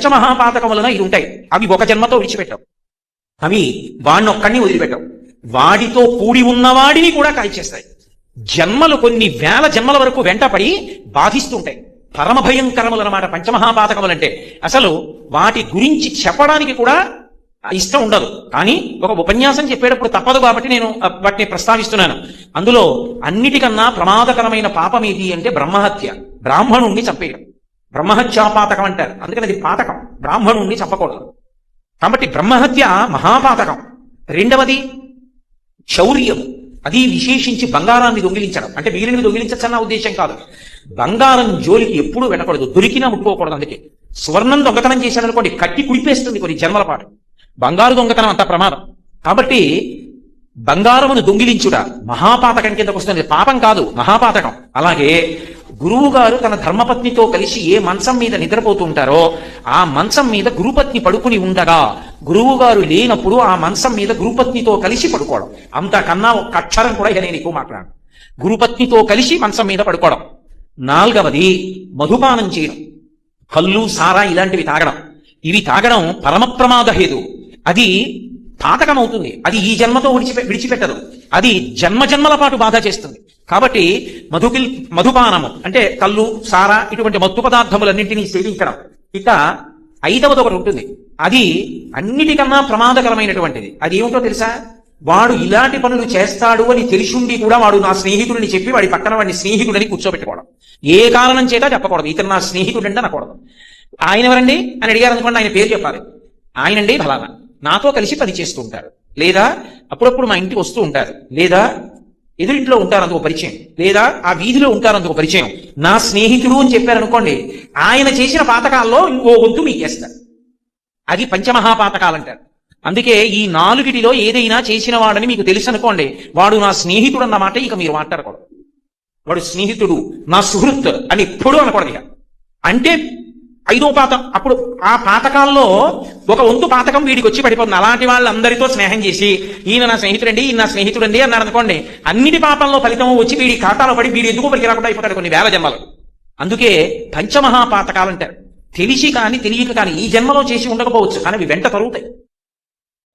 పంచమహాపాతకములన ఇది ఉంటాయి అవి ఒక జన్మతో విడిచిపెట్టావు. అవి వాడినొక్కడిని వదిలిపెట్టావు. వాడితో కూడి ఉన్నవాడిని కూడా కాల్చేస్తాయి. జన్మలు కొన్ని వేల జన్మల వరకు వెంటపడి బాధిస్తుంటాయి. పరమ భయంకరములన్నమాట పంచమహాపాతకములంటే. అసలు వాటి గురించి చెప్పడానికి కూడా ఇష్టం ఉండదు. కానీ ఒక ఉపన్యాసం చెప్పేటప్పుడు తప్పదు కాబట్టి నేను వాటిని ప్రస్తావిస్తున్నాను. అందులో అన్నిటికన్నా ప్రమాదకరమైన పాపం ఏది అంటే బ్రహ్మహత్య. బ్రాహ్మణుణ్ణి చంపేయడం. బ్రహ్మహత్యాపాతకం అంటారు. అందుకని అది పాతకం. బ్రాహ్మణుణ్ణి చంపకూడదు కాబట్టి బ్రహ్మహత్య మహాపాతకం. రెండవది శౌర్యం అది విశేషించి బంగారాన్ని దొంగిలించడం. అంటే మిగిలిన దొంగిలించచ్చన్న ఉద్దేశం కాదు. బంగారం జోలికి ఎప్పుడూ వెళ్ళకూడదు. దొరికినా ముట్టుకోకూడదు అందుకే. స్వర్ణం దొంగతనం చేశాడనుకోండి కట్టి కుడిపేస్తుంది కొన్ని జన్మల పాటు. బంగారు దొంగతనం అంత ప్రమాదం. కాబట్టి బంగారమును దొంగిలించుట మహాపాతకం కిందకు వస్తుంది పాపం కాదు మహాపాతకం. అలాగే గురువు గారు తన ధర్మపత్నితో కలిసి ఏ మంచం మీద నిద్రపోతూ ఉంటారో ఆ మంచం మీద గురుపత్ని పడుకుని ఉండగా గురువు గారు లేనప్పుడు ఆ మంచం మీద గురుపత్నితో కలిసి పడుకోవడం. అంతకన్నా ఒక అక్షరం కూడా ఇక నేను ఎక్కువ మాట్లాడు గురుపత్నితో కలిసి మంచం మీద పడుకోవడం. నాలుగవది మధుపానం చేయడం. కళ్ళు సారా ఇలాంటివి తాగడం. ఇవి తాగడం పరమ ప్రమాద హేతు. అది పాతకం అవుతుంది అది ఈ జన్మతో విడిచిపె విడిచిపెట్టదు. అది జన్మ జన్మల పాటు బాధ చేస్తుంది. కాబట్టి మధుకిల్ మధుపానము అంటే కళ్ళు సారా ఇటువంటి మత్తు పదార్థములన్నింటినీ సేవించడం. ఇక ఐదవది ఒకటి ఉంటుంది. అది అన్నిటికన్నా ప్రమాదకరమైనటువంటిది. అది ఏమిటో తెలుసా? వాడు ఇలాంటి పనులు చేస్తాడు అని తెలిసిండి కూడా వాడు నా స్నేహితుడిని చెప్పి వాడి పక్కన వాడిని స్నేహితుడని కూర్చోబెట్టుకోవడం. ఏ కారణం చేత చెప్పకూడదు. ఇతను నా స్నేహితుడు అంటే అనకూడదు ఆయన ఎవరండి? అని అడిగారు అనుకోండి ఆయన పేరు చెప్పాలి. ఆయనండి ఫలానా. నాతో కలిసి పని చేస్తూ ఉంటారు. లేదా అప్పుడప్పుడు మా ఇంటికి వస్తూ ఉంటారు. లేదా ఎదురింట్లో ఉంటారు ఒక పరిచయం. లేదా ఆ వీధిలో ఉంటారు ఒక పరిచయం. నా స్నేహితుడు అని చెప్పారనుకోండి ఆయన చేసిన పాతకాల్లో ఇంకో వంతు మీకు వేస్తారు అది పంచమహాపాతకాలు అంటారు అందుకే ఈ నాలుగిటిలో ఏదైనా చేసిన వాడని మీకు తెలుసు అనుకోండి వాడు నా స్నేహితుడు అన్నమాట ఇక మీరు మాట్లాడకూడదు. వాడు స్నేహితుడు నా సుహృత్ అని ఎప్పుడూ అనకూడదు అంటే ఐదో పాతం. అప్పుడు ఆ పాతకాల్లో ఒక వంతు పాతకం వీడికి వచ్చి పడిపోతుంది. అలాంటి వాళ్ళందరితో స్నేహం చేసి ఈయన నా స్నేహితుడండి ఈయన నా స్నేహితుడండి అన్నాడు అనుకోండి అన్నిటి పాపంలో ఫలితం వచ్చి వీడి ఖాతాలో పడి వీడి ఎందుకు పనికి రాకుండా అయిపోతాడు కొన్ని వేల జన్మలు. అందుకే పంచమహాపాతకాలు అంటారు. తెలిసి కానీ తెలియక కానీ ఈ జన్మలో చేసి ఉండకపోవచ్చు కానీ అవి వెంట తరుగుతాయి.